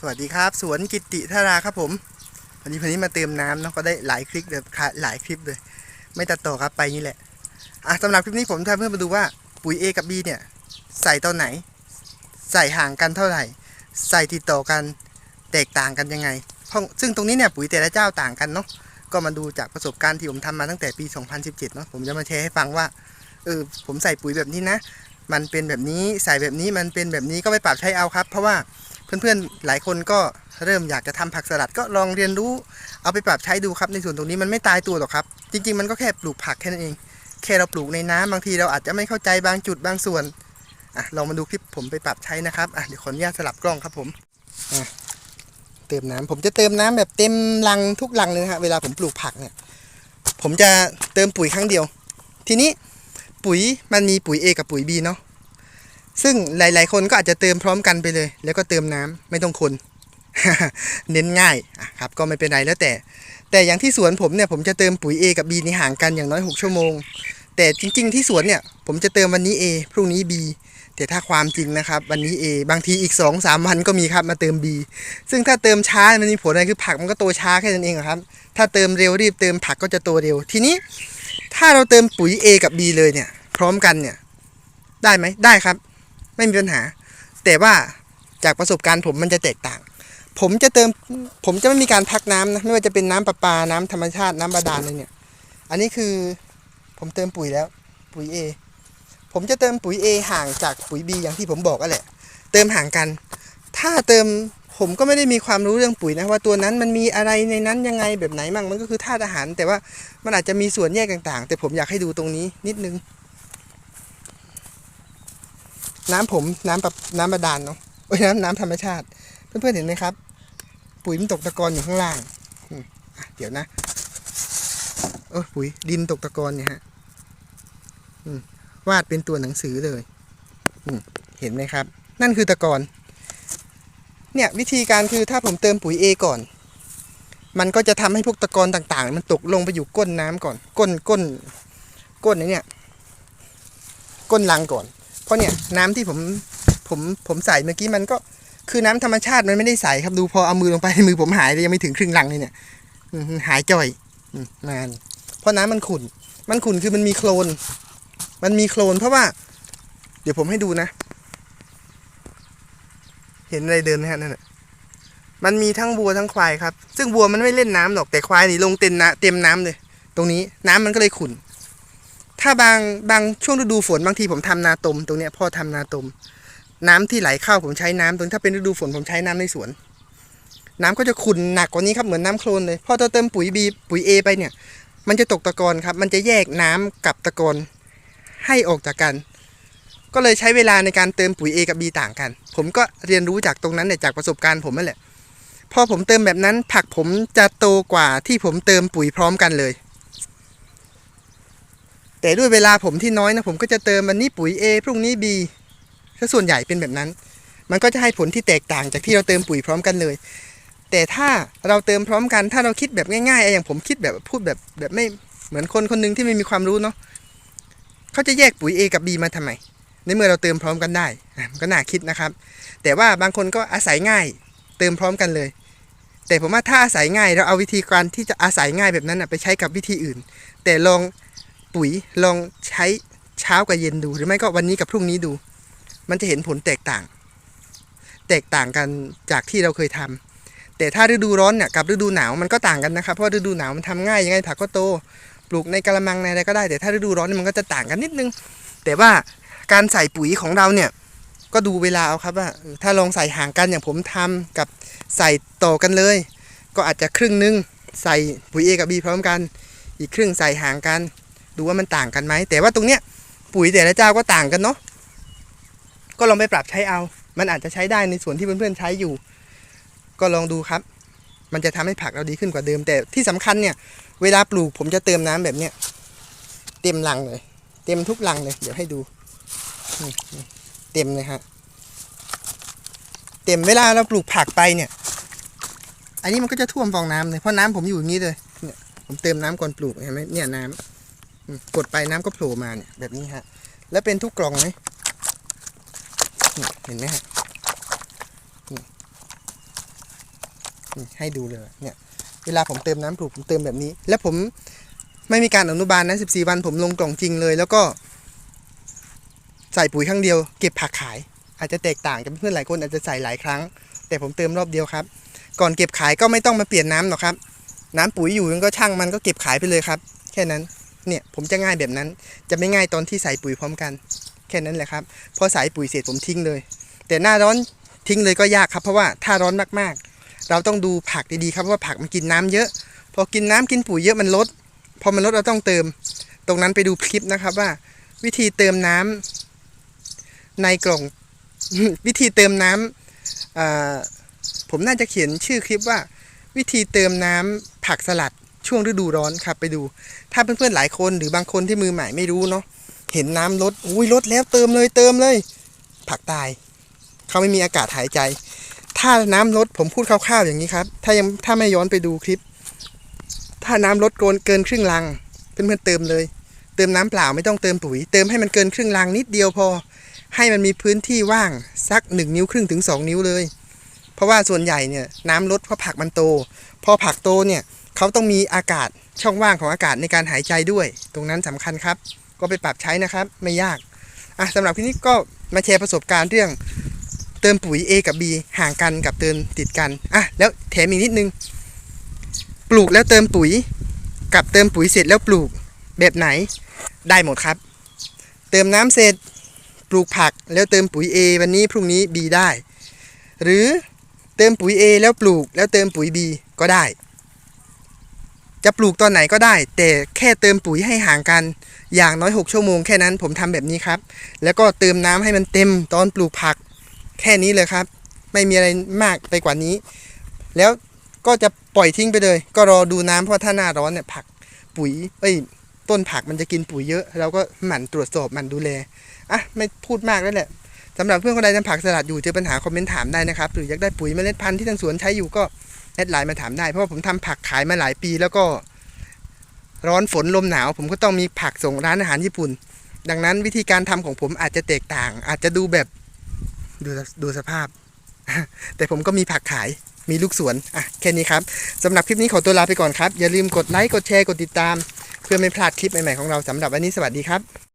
สวัสดีครับ สวนกิติธาราครับผมวันนี้วันนี้มาเติมน้ำเนาะก็ได้หลายคลิปเลยหลายคลิปเลย ไม่ตัดต่อครับไปนี่แหละอะสำหรับคลิปนี้ผมจะเพื่อมาดูว่าปุ๋ย A กับ B เนี่ย ใส่ตอนไหน ใส่ห่างกันเท่าไหร่ ใส่ติดต่อกันแตกต่างกันยังไงซึ่งตรงนี้เนี่ยปุ๋ยแต่ละเจ้าต่างกันเนาะก็มาดูจากประสบการณ์ที่ผมทำมาตั้งแต่ปี 2017 เนาะผมจะมาแชร์ให้ฟังว่าเออผมใส่ปุ๋ยแบบนี้นะ มันเป็นแบบนี้ใส่แบบนี้มันเป็นแบบนี้ก็ไปปรับใช้เอาครับ เพราะว่า เพื่อนๆหลายคนก็เริ่มอยากจะทำผักสลัดก็ลองเรียนรู้เอาไปปรับใช้ดูครับ ในส่วนตรงนี้มันไม่ตายตัวหรอกครับ จริง ๆ มันก็แค่ปลูกผักแค่นั้นเอง แค่เราปลูกในน้ำบางทีเราอาจจะไม่เข้าใจบางจุดบางส่วนอะลองมาดูคลิปผมไปปรับใช้นะครับอะเดี๋ยวขออนุญาตสลับกล้องครับผมอะเติมน้ำผมจะเติมน้ำแบบเต็มลังทุกลังเลยฮะเวลาผมปลูกผักเนี่ย ผมจะเติมปุ๋ยครั้งเดียว ทีนี้ปุ๋ยมันมีปุ๋ย A กับปุ๋ย B เนาะ ซึ่งหลาย ๆ คนก็อาจจะเติมพร้อมกันไปเลย แล้วก็เติมน้ำไม่ต้องคนเน้นง่ายครับก็ไม่เป็นไรแล้วแต่ แต่อย่างที่สวนผมเนี่ยผมจะเติมปุ๋ย A กับ B นี่ห่างกันอย่างน้อย 6 ชั่วโมง แต่จริง ๆ ที่สวนเนี่ยผมจะเติมวันนี้ A พรุ่งนี้ B แต่ถ้าความจริงนะครับ วันนี้ A บางทีอีก 2 3 วันก็มีครับมาเติม B ซึ่งถ้าเติมช้ามันมีผลอะไรคือผักมันก็โตช้าแค่นั้นเองครับ ถ้าเติมเร็วรีบเติมผักก็จะโตเร็ว ทีนี้ ถ้าเราเติมปุ๋ย A กับ B เลยเนี่ย พร้อมกันเนี่ย ได้ไหมได้ครับ ไม่มีปัญหา แต่ว่าจากประสบการณ์ผมมันจะแตกต่าง ผมจะเติมผมจะไม่มีการพักน้ำนะไม่ว่าจะเป็นน้ำประปาน้ำธรรมชาติน้ำบาดาลเลยเนี่ย อันนี้คือผมเติมปุ๋ยแล้ว ปุ๋ย A ผมจะเติมปุ๋ย A ห่างจากปุ๋ย B อย่างที่ผมบอกก็แหละ เติมห่างกัน ถ้าเติมผมก็ไม่ได้มีความรู้เรื่องปุ๋ยนะว่าตัวนั้นมันมีอะไรในนั้นยังไงแบบไหนมั่งมันก็คือธาตุอาหาร แต่ว่ามันอาจจะมีส่วนแยกต่าง ๆ แต่ผมอยากให้ดูตรงนี้นิดนึง น้ำผมน้ำแบบน้ำบาดาลเนาะโอ้ยน้ำน้ำธรรมชาติ เพื่อนๆเห็นไหมครับ ปุ๋ยมันตกตะกอนอยู่ข้างล่างอะเดี๋ยวนะโอ้ยปุ๋ยดินตกตะกอนเนี่ยฮะวาดเป็นตัวหนังสือเลยเห็นไหมครับ นั่นคือตะกอนเนี่ยวิธีการคือถ้าผมเติมปุ๋ย A ก่อน มันก็จะทำให้พวกตะกอนต่างๆ มันตกลงไปอยู่ก้นน้ำก่อน ก้นก้นก้นเนี่ยก้นลังก่อน เพราะเนี่ยน้ำที่ผมผมผมใส่เมื่อกี้มันก็คือน้ำธรรมชาติมันไม่ได้ใส่ครับดูพอเอามือลงไปมือผมหายเลยยังไม่ถึงครึ่งลังเลยเนี่ยหายจ่อยนานเพราะน้ำมันขุ่น มันขุ่นคือมันมีโคลน มันมีโคลนเพราะว่า เดี๋ยวผมให้ดูนะ เห็นอะไรเดินไหมฮะนั่นน่ะมันมีทั้งวัวทั้งควายครับ ซึ่งวัวมันไม่เล่นน้ำหรอกแต่ควายนี่ลงเต็มน้ำเต็มน้ำเลย ตรงนี้น้ำมันก็เลยขุ่น ถ้าบางบางช่วงฤดูฝนบางทีผมทำนาตมตรงเนี้ยพ่อทำนาตม น้ำที่ไหลเข้าผมใช้น้ำตรงถ้าเป็นฤดูฝนผมใช้น้ำในสวน น้ำก็จะขุ่นหนักกว่านี้ครับเหมือนน้ำโคลนเลยพอเราเติมปุ๋ยบีปุ๋ยเอไปเนี่ย มันจะตกตะกอนครับ มันจะแยกน้ำกับตะกอนให้ออกจากกัน ก็เลยใช้เวลาในการเติมปุ๋ย A กับ B ต่างกัน ผมก็เรียนรู้จากตรงนั้นเนี่ยจากประสบการณ์ผมนั่นแหละพอผมเติมแบบนั้นผักผมจะโตกว่าที่ผมเติมปุ๋ยพร้อมกันเลย แต่ด้วยเวลาผมที่น้อยนะผมก็จะเติมวันนี้ปุ๋ย A พรุ่งนี้ B ถ้าส่วนใหญ่เป็นแบบนั้น มันก็จะให้ผลที่แตกต่างจากที่เราเติมปุ๋ยพร้อมกันเลย แต่ถ้าเราเติมพร้อมกัน ถ้าเราคิดแบบง่ายๆอย่างผมคิดแบบพูดแบบแบบไม่เหมือนคนคนหนึงที่ไม่มีความรู้เนาะเขาจะแยกปุ๋ย A กับ B มาทำไม ในเมื่อเราเติมพร้อมกันได้มันก็น่าคิดนะครับ แต่ว่าบางคนก็อาศัยง่าย เติมพร้อมกันเลย แต่ผมว่าถ้าอาศัยง่ายเราเอาวิธีการที่จะอาศัยง่ายแบบนั้นไปใช้กับวิธีอื่น แต่ลอง ปุ๋ยลองใช้เช้ากับเย็นดู หรือไม่ก็วันนี้กับพรุ่งนี้ดู มันจะเห็นผลแตกต่าง แตกต่างกันจากที่เราเคยทำแต่ถ้าฤดูร้อนเนี่ยกับฤดูหนาวมันก็ต่างกันนะครับเพราะฤดูหนาวมันทำง่ายยังไงผักก็โต ปลูกในกระมังในอะไรก็ได้ แต่ถ้าฤดูร้อนมันก็จะต่างกันนิดนึง แต่ว่าการใส่ปุ๋ยของเราเนี่ยก็ดูเวลาเอาครับว่าถ้าลองใส่ห่างกันอย่างผมทำกับใส่ต่อกันเลย ก็อาจจะครึ่งนึงใส่ปุ๋ย A กับ B พร้อมกัน อีกครึ่งใส่ห่างกัน ดูว่ามันต่างกันไหม แต่ว่าตรงเนี้ยปุ๋ยแต่ละเจ้าก็ต่างกันเนาะก็ลองไปปรับใช้เอา มันอาจจะใช้ได้ในส่วนที่เพื่อนๆใช้อยู่ ก็ลองดูครับ มันจะทำให้ผักเราดีขึ้นกว่าเดิม แต่ที่สำคัญเนี่ย เวลาปลูกผมจะเติมน้ำแบบเนี้ยเต็มลังเลย เต็มทุกลังเลย เดี๋ยวให้ดูเต็มเลยฮะเต็มเวลาเราปลูกผักไปเนี่ย อันนี้มันก็จะท่วมฟองน้ำเลยเพราะน้ำผมอยู่อย่างนี้เลย เนี่ยผมเติมน้ำก่อนปลูกเห็นไหมเนี่ยน้ำอืม กดไปน้ำก็โผล่มาเนี่ยแบบนี้ฮะ แล้วเป็นทุกกล่องไหมเห็นไหมฮะนี่ให้ดูเลยเนี่ย เวลาผมเติมน้ำปลูกผมเติมแบบนี้ แล้วผมไม่มีการอนุบาลนะ 14 วันผมลงกล่องจริงเลย แล้วก็ใส่ปุ๋ยครั้งเดียว เก็บผักขาย อาจจะแตกต่างกับเพื่อนหลายคนอาจจะใส่หลายครั้ง แต่ผมเติมรอบเดียวครับ ก่อนเก็บขายก็ไม่ต้องมาเปลี่ยนน้ำหรอกครับ น้ำปุ๋ยอยู่มันก็ช่างมันก็เก็บขายไปเลยครับ แค่นั้น เนี่ยผมจะง่ายแบบนั้น จะไม่ง่ายตอนที่ใส่ปุ๋ยพร้อมกัน แค่นั้นแหละครับพอใส่ปุ๋ยเสร็จผมทิ้งเลย แต่หน้าร้อนทิ้งเลยก็ยากครับ เพราะว่าถ้าร้อนมากๆ เราต้องดูผักดีๆครับว่าผักมันกินน้ำเยอะ พอกินน้ำกินปุ๋ยเยอะมันลด พอมันลดเราต้องเติม ตรงนั้นไปดูคลิปนะครับว่า วิธีเติมน้ำในกล่องวิธีเติมน้ำอ่าผมน่าจะเขียนชื่อคลิปว่า วิธีเติมน้ำผักสลัด ช่วงฤดูร้อนครับไปดู ถ้าเพื่อนๆหลายคนหรือบางคนที่มือใหม่ไม่รู้เนาะเห็นน้ำลดอุ้ยลดแล้วเติมเลยเติมเลย ผักตาย เขาไม่มีอากาศหายใจ ถ้าน้ำลดผมพูดคร่าวๆอย่างนี้ครับ ถ้ายังถ้าไม่ย้อนไปดูคลิป ถ้าน้ำลดเกินเกินครึ่งลังเพื่อนๆเติมเลย เติมน้ำเปล่าไม่ต้องเติมปุ๋ย เติมให้มันเกินครึ่งลังนิดเดียวพอ ให้มันมีพื้นที่ว่างสักหนึ่งนิ้วครึ่งถึงสองนิ้วเลย เพราะว่าส่วนใหญ่เนี่ยน้ำลดเพราะผักมันโต พอผักโตเนี่ย เขาต้องมีอากาศช่องว่างของอากาศในการหายใจด้วย ตรงนั้นสำคัญครับ ก็ไปปรับใช้นะครับ ไม่ยากอะสำหรับที่นี้ก็มาแชร์ประสบการณ์เรื่องเติมปุ๋ย A กับ B ห่างกันกับเติมติดกันอะแล้วแถมอีกนิดนึง ปลูกแล้วเติมปุ๋ย กับเติมปุ๋ยเสร็จแล้วปลูกแบบไหนได้หมดครับ เติมน้ำเสร็จปลูกผักแล้วเติมปุ๋ย A วันนี้พรุ่งนี้ B ได้ หรือเติมปุ๋ย A แล้วปลูกแล้วเติมปุ๋ย B ก็ได้ จะปลูกตอนไหนก็ได้ แต่แค่เติมปุ๋ยให้ห่างกัน อย่างน้อย 6 ชั่วโมงแค่นั้นผมทำแบบนี้ครับ แล้วก็เติมน้ำให้มันเต็มตอนปลูกผัก แค่นี้เลยครับ ไม่มีอะไรมากไปกว่านี้ แล้วก็จะปล่อยทิ้งไปเลย ก็รอดูน้ำเพราะถ้าหน้าร้อนเนี่ยผักปุ๋ย เอ้ย ต้นผักมันจะกินปุ๋ยเยอะ เราก็หมั่นตรวจสอบหมั่นดูแลอะไม่พูดมากแล้วแหละ สำหรับเพื่อนคนใดทำผักสลัดอยู่เจอปัญหาคอมเมนต์ถามได้นะครับหรืออยากได้ปุ๋ยเมล็ดพันธุ์ที่ทางสวนใช้อยู่ก็แอดไลน์มาถามได้เพราะว่าผมทำผักขายมาหลายปีแล้วก็ร้อนฝนลมหนาว ผมก็ต้องมีผักส่งร้านอาหารญี่ปุ่น ดังนั้นวิธีการทำของผมอาจจะแตกต่าง อาจจะดูแบบดูดูสภาพ แต่ผมก็มีผักขายมีลูกสวนอะแค่นี้ครับสำหรับคลิปนี้ขอตัวลาไปก่อนครับ อย่าลืมกดไลค์กดแชร์กดติดตาม เพื่อไม่พลาดคลิปใหม่ๆของเราสำหรับวันนี้สวัสดีครับ